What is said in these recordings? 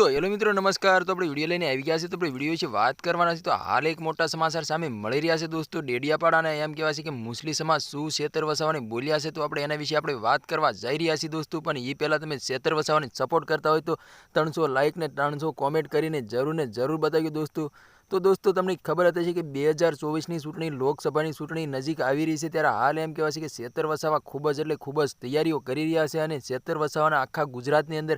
તો હેલો મિત્રો, નમસ્કાર. તો આપણે વીડિયો લઈને આવી ગયા છે તો આપણે વીડિયો વિશે વાત કરવાના છે તો હાલ એક મોટા સમાચાર સામે મળી રહ્યા છે દોસ્તો. ડેડિયાપાડાના એમ કહેવાય છે કે મુસ્લિમ સમાજ શું શેતર વસાવાની બોલ્યા છે. તો આપણે એના વિશે આપણે વાત કરવા જઈ રહ્યા છીએ દોસ્તો. પણ એ પહેલાં તમે શેતર વસાવાને સપોર્ટ કરતા હોય તો ત્રણસો લાઇક ને ત્રણસો કોમેન્ટ કરીને જરૂર ને જરૂર બતાવ્યું દોસ્તો. તો દોસ્તો, તમને ખબર હતી કે બે હજાર ચોવીસની ચૂંટણી, લોકસભાની ચૂંટણી નજીક આવી રહી છે, ત્યારે હાલ એમ કહેવાય કે શેતર વસાવા ખૂબ જ એટલે ખૂબ જ તૈયારીઓ કરી રહ્યા છે અને શેતર વસાવાના આખા ગુજરાતની અંદર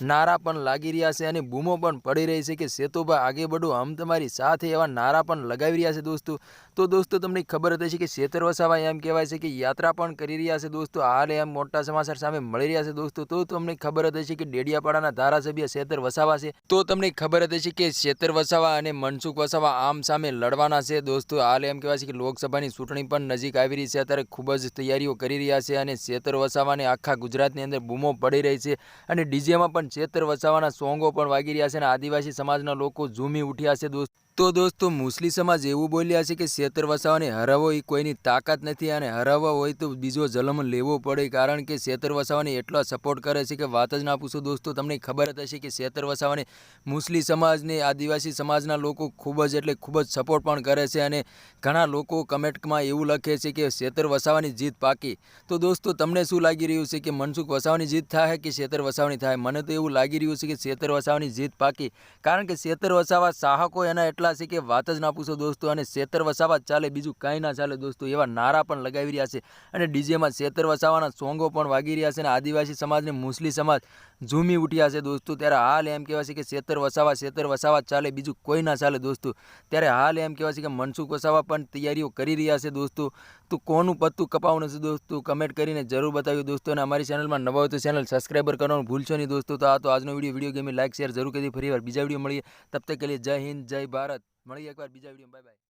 નારા પણ લાગી રહ્યા છે અને બૂમો પણ પડી રહી છે કે સેતુભા આગે બઢો હમ તમારી સાથે એવા નારા પણ લગાવી રહ્યા છે દોસ્તો. તો દોસ્તો, તમને ખબર હતી કે શેતર વસાવા એમ કહેવાય છે કે યાત્રા પણ કરી રહ્યા છે દોસ્તો, હાલ એમ મોટા સમાચાર સામે મળી રહ્યા છે દોસ્તો. તો તમને ખબર હતી કે ડેડિયાપાડાના ધારાસભ્ય શેતર વસાવા છે. તો તમને ખબર હતી કે શેતર વસાવા અને મનસુખ વસાવા આમ સામે લડવાના છે. દોસ્તો, હાલ એમ કહેવાય છે કે લોકસભાની ચૂંટણી પણ નજીક આવી રહી છે. અત્યારે ખૂબ જ તૈયારીઓ કરી રહ્યા છે અને ચેતર વસાવાને આખા ગુજરાતની અંદર બૂમો પડી રહી છે અને ડીજેમાં પણ ચેતર વસાવાના સોંગો પણ વાગી રહ્યા છે અને આદિવાસી સમાજના લોકો ઝૂમી ઉઠ્યા છે દોસ્તો. તો દોસ્તો મુસ્લિમ સમાજ એવું બોલ્યા છે કે શેતર વસાવાને હરાવો એ કોઈની તાકાત નથી અને હરાવવા હોય તો બીજો જલમ લેવો પડે કારણ કે શેતર વસાવાને એટલો સપોર્ટ કરે છે કે વાત જ ના પૂછો. દોસ્તો, તમને ખબર જ હશે કે શેતર વસાવાને મુસ્લિમ સમાજને આદિવાસી સમાજના લોકો ખૂબ જ એટલે ખૂબ જ સપોર્ટ પણ કરે છે અને ઘણા લોકો કમેન્ટમાં એવું લખે છે કે શેતર વસાવાની જીત પાકી. તો દોસ્તો, તમને શું લાગી રહ્યું છે કે મનસુખ વસાવાની જીત થાય કે શેતર વસાવાની થાય? મને તો એવું લાગી રહ્યું છે કે શેતર વસાવાની જીત પાકી. કારણ કે શેતર વસાવા ચાહકો એના એટલા છે કે વાત જ ના પૂછો દોસ્તો, અને શેતર વસાવા ચાલે, બીજું કાંઈ ના ચાલે દોસ્તો, એવા નારા પણ લગાવી રહ્યા છે. અને ડીજેમાં શેતર વસાવાના સોંગો પણ વાગી રહ્યા છે અને આદિવાસી સમાજને મુસ્લિમ સમાજ ઝૂમી ઉઠ્યા છે દોસ્તો. ત્યારે હાલ એમ કહેવાય છે કે શેતર વસાવા શેતર વસાવા ચાલે, બીજું કોઈ ના ચાલે દોસ્તો. ત્યારે હાલ એમ કહેવાય છે કે મનસુખ વસાવા પણ તૈયારીઓ કરી રહ્યા છે દોસ્તો. તો કોનું પત્તું કપાવવાનું છે દોસ્તો? કમેન્ટ કરીને જરૂર બતાવ્યું દોસ્તો. અને અમારી ચેનલમાં નવા હોય તો ચેનલ સબસ્ક્રાઈબર કરવાનું ભૂલશો નહીં દોસ્તો. તો આ તો આજનો video video game like share જરૂર કરી ફરી વાર બીજા વીડિયો મળીએ. તબ તક કે જય હિન્દ, જય ભારત. મળીએ એકવાર બીજા વીડિયો બાય બાય